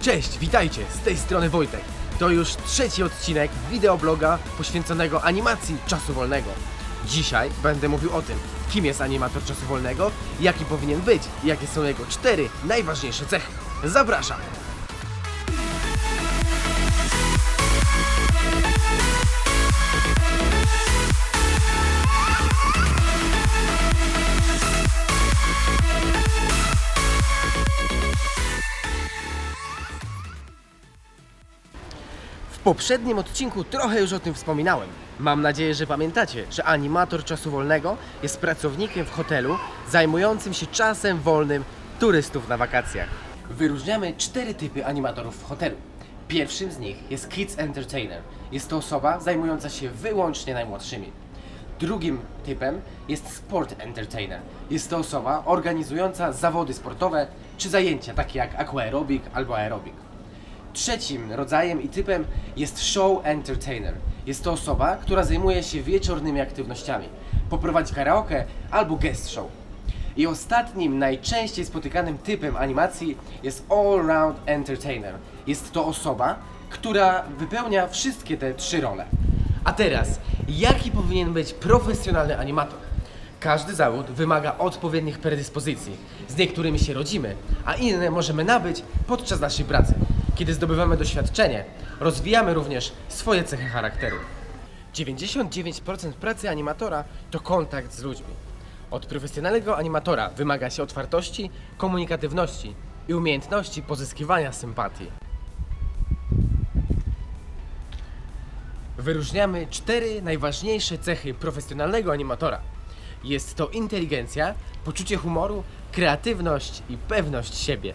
Cześć, witajcie, z tej strony Wojtek. To już trzeci odcinek wideobloga poświęconego animacji czasu wolnego. Dzisiaj będę mówił o tym, kim jest animator czasu wolnego, jaki powinien być jakie są jego cztery najważniejsze cechy. Zapraszam! Poprzednim odcinku trochę już o tym wspominałem. Mam nadzieję, że pamiętacie, że animator czasu wolnego jest pracownikiem w hotelu zajmującym się czasem wolnym turystów na wakacjach. Wyróżniamy cztery typy animatorów w hotelu. Pierwszym z nich jest Kids Entertainer. Jest to osoba zajmująca się wyłącznie najmłodszymi. Drugim typem jest Sport Entertainer. Jest to osoba organizująca zawody sportowe czy zajęcia takie jak aquaerobik albo aerobik. Trzecim rodzajem i typem jest show entertainer. Jest to osoba, która zajmuje się wieczornymi aktywnościami. Poprowadzi karaoke albo guest show. I ostatnim, najczęściej spotykanym typem animacji jest all-round entertainer. Jest to osoba, która wypełnia wszystkie te trzy role. A teraz, jaki powinien być profesjonalny animator? Każdy zawód wymaga odpowiednich predyspozycji. Z niektórymi się rodzimy, a inne możemy nabyć podczas naszej pracy. Kiedy zdobywamy doświadczenie, rozwijamy również swoje cechy charakteru. 99% pracy animatora to kontakt z ludźmi. Od profesjonalnego animatora wymaga się otwartości, komunikatywności i umiejętności pozyskiwania sympatii. Wyróżniamy cztery najważniejsze cechy profesjonalnego animatora. Jest to inteligencja, poczucie humoru, kreatywność i pewność siebie.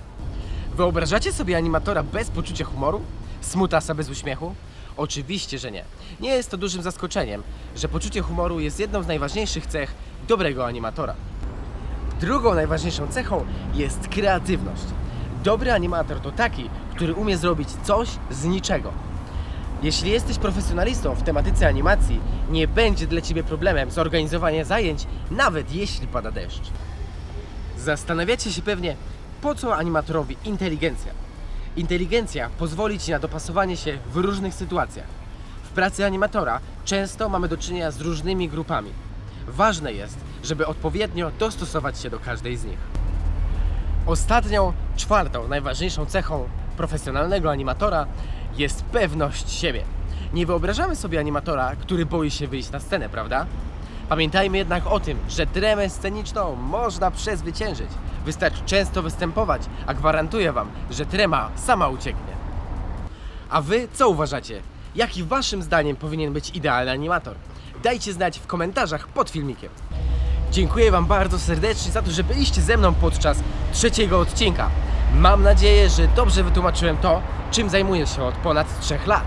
Wyobrażacie sobie animatora bez poczucia humoru? Smutasa bez uśmiechu? Oczywiście, że nie. Nie jest to dużym zaskoczeniem, że poczucie humoru jest jedną z najważniejszych cech dobrego animatora. Drugą najważniejszą cechą jest kreatywność. Dobry animator to taki, który umie zrobić coś z niczego. Jeśli jesteś profesjonalistą w tematyce animacji, nie będzie dla Ciebie problemem zorganizowanie zajęć, nawet jeśli pada deszcz. Zastanawiacie się pewnie, po co animatorowi inteligencja? Inteligencja pozwoli Ci na dopasowanie się w różnych sytuacjach. W pracy animatora często mamy do czynienia z różnymi grupami. Ważne jest, żeby odpowiednio dostosować się do każdej z nich. Ostatnią, czwartą, najważniejszą cechą profesjonalnego animatora jest pewność siebie. Nie wyobrażamy sobie animatora, który boi się wyjść na scenę, prawda? Pamiętajmy jednak o tym, że tremę sceniczną można przezwyciężyć. Wystarczy często występować, a gwarantuję Wam, że trema sama ucieknie. A Wy co uważacie? Jaki Waszym zdaniem powinien być idealny animator? Dajcie znać w komentarzach pod filmikiem. Dziękuję Wam bardzo serdecznie za to, że byliście ze mną podczas trzeciego odcinka. Mam nadzieję, że dobrze wytłumaczyłem to, czym zajmuję się od ponad 3 lat.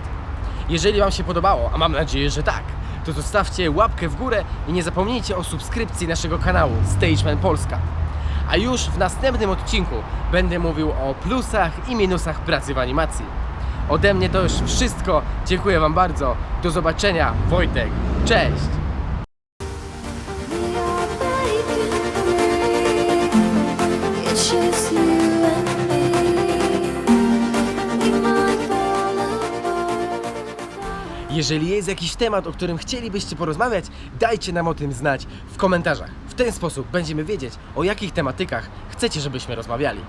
Jeżeli Wam się podobało, a mam nadzieję, że tak, to zostawcie łapkę w górę i nie zapomnijcie o subskrypcji naszego kanału Stageman Polska. A już w następnym odcinku będę mówił o plusach i minusach pracy w animacji. Ode mnie to już wszystko. Dziękuję Wam bardzo. Do zobaczenia. Wojtek. Cześć! Jeżeli jest jakiś temat, o którym chcielibyście porozmawiać, dajcie nam o tym znać w komentarzach. W ten sposób będziemy wiedzieć, o jakich tematykach chcecie, żebyśmy rozmawiali.